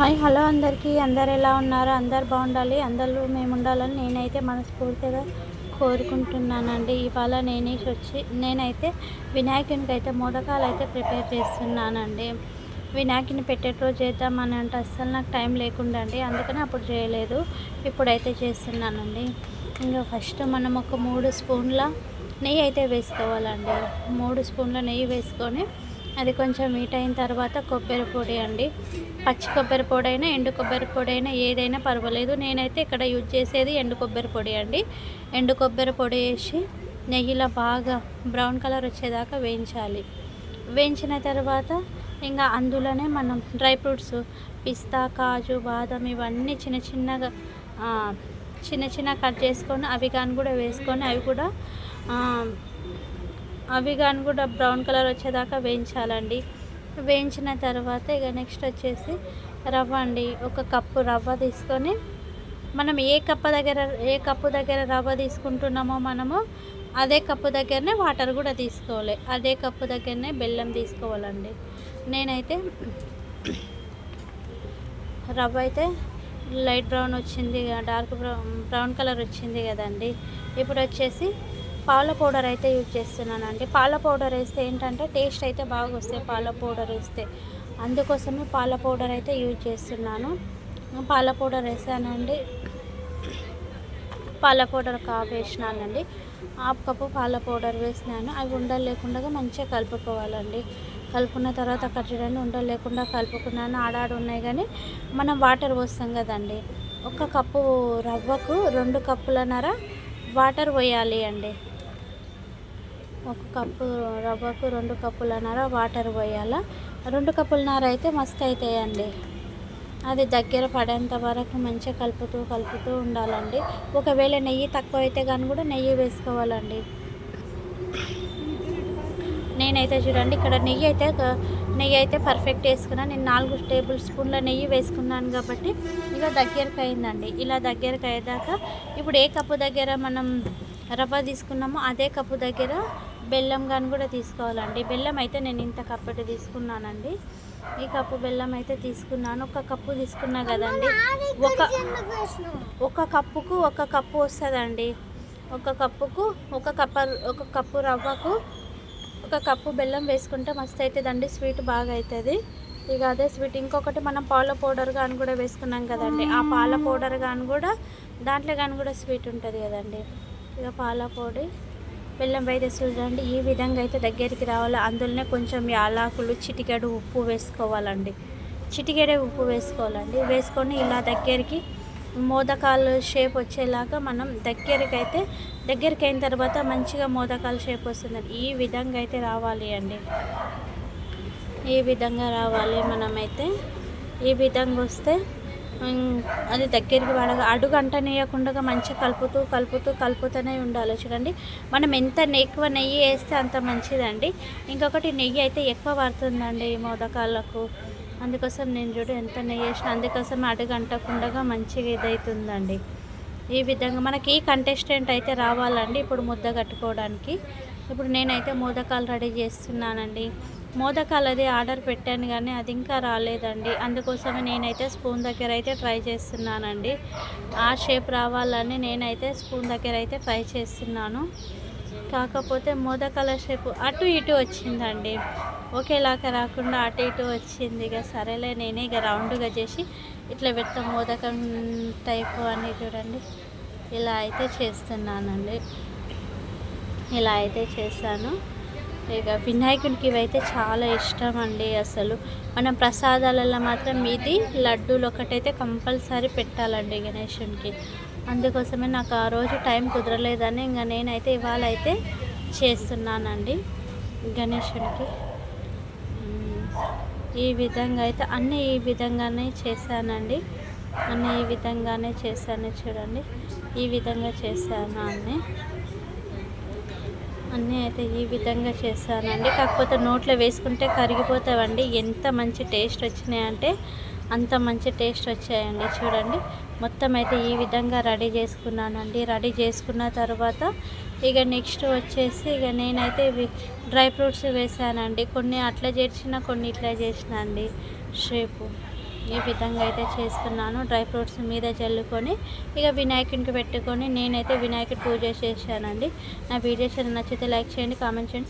Hi hello అందరికీ. అందరు ఎలా ఉన్నారు? అందరు బాగుండాలి. అందరూ మేము ఉండాలని నేనైతే మనస్ఫూర్తిగా కోరుకుంటున్నానండి. ఇవాళ నేనేసి వచ్చి నేనైతే వినాయకునికి అయితే మోదకాలు అయితే ప్రిపేర్ చేస్తున్నానండి. వినాయకుని పెట్టే రోజు చేద్దామని అంటే అస్సలు నాకు టైం లేకుండా అండి. అందుకని అప్పుడు చేయలేదు. ఇప్పుడైతే చేస్తున్నానండి. ఇంకా ఫస్ట్ మనం ఒక మూడు స్పూన్ల నెయ్యి అయితే వేసుకోవాలండి. మూడు స్పూన్ల నెయ్యి వేసుకొని అది కొంచెం హీట్ అయిన తర్వాత కొబ్బరి పొడి అండి. పచ్చి కొబ్బరి పొడి అయినా ఎండు కొబ్బరి పొడి అయినా ఏదైనా పర్వాలేదు. నేనైతే ఇక్కడ యూజ్ చేసేది ఎండు కొబ్బరి పొడి అండి. ఎండు కొబ్బరి పొడి వేసి నెయ్యిలో బాగా బ్రౌన్ కలర్ వచ్చేదాకా వేయించాలి. వేయించిన తర్వాత ఇంకా అందులోనే మనం డ్రై ఫ్రూట్స్ పిస్తా కాజు బాదం ఇవన్నీ చిన్న చిన్నగా చిన్న చిన్న కట్ చేసుకొని అవి కానీ కూడా వేసుకొని అవి కూడా అవి కానీ కూడా బ్రౌన్ కలర్ వచ్చేదాకా వేయించాలండి. వేయించిన తర్వాత ఇక నెక్స్ట్ వచ్చేసి రవ్వ అండి. ఒక కప్పు రవ్వ తీసుకొని మనం ఏ కప్పు దగ్గర ఏ కప్పు దగ్గర రవ్వ తీసుకుంటున్నామో మనము అదే కప్పు దగ్గరనే వాటర్ కూడా తీసుకోవాలి. అదే కప్పు దగ్గరనే బెల్లం తీసుకోవాలండి. నేనైతే రవ్వ అయితే లైట్ బ్రౌన్ వచ్చింది డార్క్ బ్రౌన్ బ్రౌన్ కలర్ వచ్చింది కదండి. ఇప్పుడు వచ్చేసి పాల పౌడర్ అయితే యూజ్ చేస్తున్నానండి. పాల పౌడర్ వేస్తే ఏంటంటే టేస్ట్ అయితే బాగా వస్తాయి. పాల పౌడర్ వేస్తే అందుకోసమే పాల పౌడర్ అయితే యూజ్ చేస్తున్నాను. పాల పౌడర్ వేసానండి. పాల పౌడర్ కాపు వేసినానండి. హాఫ్ కప్పు పాల పౌడర్ వేసినాను. అవి ఉండలు లేకుండా మంచిగా కలుపుకోవాలండి. కలుపుకున్న తర్వాత అక్కడ చూడండి ఉండలు లేకుండా కలుపుకున్నాను. ఆడాడు ఉన్నాయి కానీ మనం వాటర్ పోస్తాం కదండి. ఒక కప్పు రవ్వకు రెండు కప్పులన్నర వాటర్ పోయాలి అండి. ఒక కప్పు రవ్వకు రెండు కప్పులన్నర వాటర్ పోయాల? రెండు కప్పులన్నర అయితే మస్తు అవుతాయండి అది దగ్గర పడేంత వరకు మంచిగా కలుపుతూ కలుపుతూ ఉండాలండి. ఒకవేళ నెయ్యి తక్కువ అయితే కానీ కూడా నెయ్యి వేసుకోవాలండి. నేనైతే చూడండి ఇక్కడ నెయ్యి అయితే నెయ్యి అయితే పర్ఫెక్ట్ వేసుకున్నాను నేను నాలుగు టేబుల్ స్పూన్ల నెయ్యి వేసుకున్నాను కాబట్టి ఇలా దగ్గరకు అయిందండి ఇలా దగ్గరకు అయ్యేదాకా ఇప్పుడు ఏ కప్పు దగ్గర మనం రవ్వ తీసుకున్నామో అదే కప్పు దగ్గర బెల్లం కానీ కూడా తీసుకోవాలండి. బెల్లం అయితే నేను ఇంత కప్పటి తీసుకున్నానండి. ఈ కప్పు బెల్లం అయితే తీసుకున్నాను. ఒక కప్పు తీసుకున్నా కదండి. ఒక ఒక కప్పుకు ఒక కప్పు వస్తుందండి. ఒక కప్పుకు ఒక కప్ప ఒక కప్పు రవ్వకు ఒక కప్పు బెల్లం వేసుకుంటే మస్తు అవుతుందండి స్వీట్ బాగా అవుతుంది ఇక అదే స్వీట్ ఇంకొకటి మనం పాల పౌడర్ కానీ కూడా వేసుకున్నాం కదండి. ఆ పాల పౌడర్ కానీ కూడా దాంట్లో కానీ కూడా స్వీట్ ఉంటుంది కదండి. ఇక పాల పొడి. బెల్లం అయితే చూడండి ఈ విధంగా అయితే దగ్గరికి రావాలి అందులోనే కొంచెం యాలాకులు చిటికెడు ఉప్పు వేసుకోవాలండి. చిటికెడే ఉప్పు వేసుకోవాలండి. వేసుకొని ఇలా దగ్గరికి మోదకాలు షేప్ వచ్చేలాగా మనం దగ్గరికి అయితే దగ్గరికి అయిన తర్వాత మంచిగా మోదకాల షేప్ వస్తుందండి ఈ విధంగా అయితే రావాలి అండి. ఈ విధంగా రావాలి మనమైతే. ఈ విధంగా వస్తే అది దగ్గరికి పడగా అడుగు అంటనేయకుండా మంచిగా కలుపుతూ కలుపుతూ కలుపుతూనే ఉండాలి. చూడండి మనం ఎంత ఎక్కువ నెయ్యి వేస్తే అంత మంచిదండి. ఇంకొకటి నెయ్యి అయితే ఎక్కువ పడుతుందండి మోదకాళ్ళకు. మోదకాలకు అందుకోసం నేను చూడు ఎంత నెయ్యి వేసిన అందుకోసం అడుగు అంటకుండా మంచిగా ఇదవుతుందండి ఈ విధంగా మనకి ఈ కంటెస్టెంట్ అయితే రావాలండి ఇప్పుడు ముద్ద కట్టుకోవడానికి. ఇప్పుడు నేనైతే మోదకాలు రెడీ చేస్తున్నానండి. మోదకాలు అది ఆర్డర్ పెట్టాను కానీ అది ఇంకా రాలేదండి. అందుకోసమే నేనైతే స్పూన్ దగ్గర అయితే ట్రై చేస్తున్నానండి. ఆ షేప్ రావాలని నేనైతే స్పూన్ దగ్గర అయితే ట్రై చేస్తున్నాను. కాకపోతే మోదకాల షేప్ అటు ఇటు వచ్చిందండి. ఒకేలాగా రాకుండా అటు ఇటు వచ్చింది. ఇక సరేలే నేనే ఇక రౌండ్గా చేసి ఇట్లా పెడతాం మోదకం టైపు అని చూడండి. ఇలా అయితే చేస్తున్నానండి. ఇలా అయితే చేశాను. ఇక వినాయకుడికి ఇవైతే చాలా ఇష్టం అండి అసలు. మనం ప్రసాదాలలో మాత్రం ఇది లడ్డూలు ఒకటైతే కంపల్సరీ పెట్టాలండి గణేషునికి అందుకోసమే నాకు ఆ రోజు టైం కుదరలేదని ఇంకా నేనైతే ఇవాళ అయితే చేస్తున్నానండి గణేషునికి ఈ విధంగా అయితే అన్నీ ఈ విధంగానే చేశానండి. అన్నీ ఈ విధంగానే చేశాను చూడండి. ఈ విధంగా చేశాను అన్నీ. అన్నీ అయితే ఈ విధంగా చేశానండి. కాకపోతే నోట్లో వేసుకుంటే కరిగిపోతావండి. ఎంత మంచి టేస్ట్ వచ్చినాయంటే అంత మంచి టేస్ట్ వచ్చాయండి. చూడండి. మొత్తం అయితే ఈ విధంగా రెడీ చేసుకున్నానండి. రెడీ చేసుకున్న తర్వాత ఇక నెక్స్ట్ వచ్చేసి ఇక నేనైతే ఇవి డ్రై ఫ్రూట్స్ వేసానండి కొన్ని అట్లా చేర్చిన కొన్ని ఇట్లా చేసిన అండి. షేపు ఈ విధంగా అయితే చేసుకున్నాను. డ్రై ఫ్రూట్స్ మీద చల్లుకొని ఇక వినాయకునికి పెట్టుకొని నేనైతే వినాయకుడి పూజ చేశానండి. నా వీడియోస్ నచ్చితే లైక్ చేయండి కామెంట్ చేయండి.